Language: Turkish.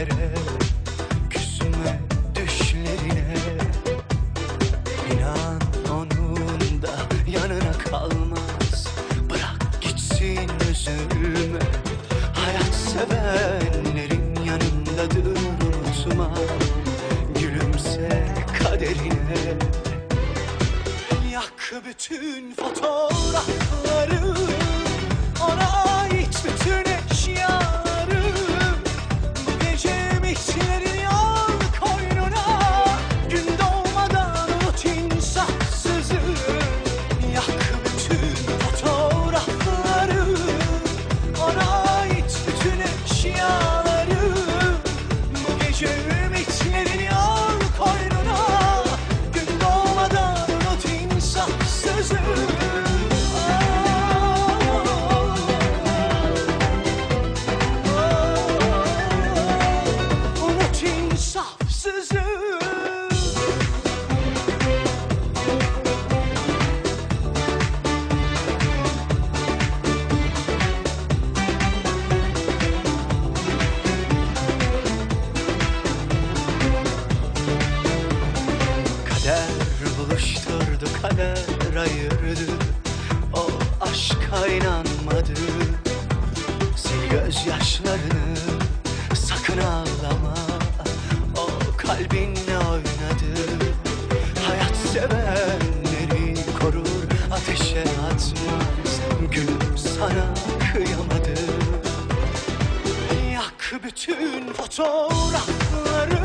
günlere Küsme düşlerine. İnan onun da yanına kalmaz. Bırak gitsin üzülme Hayat sevenlerin yanındadır unutma. Gülümse kaderine. Yak bütün fotoğrafları Ona ait bütün eşya. Buluşturdu, kader ayırdı. O aşka inanmadı Sil gözyaşlarını, sakın ağlama. O kalbinle oynadı. Hayat sevenleri korur, ateşe atmaz. Gülüm sana kıyamadı. Yak bütün fotoğrafları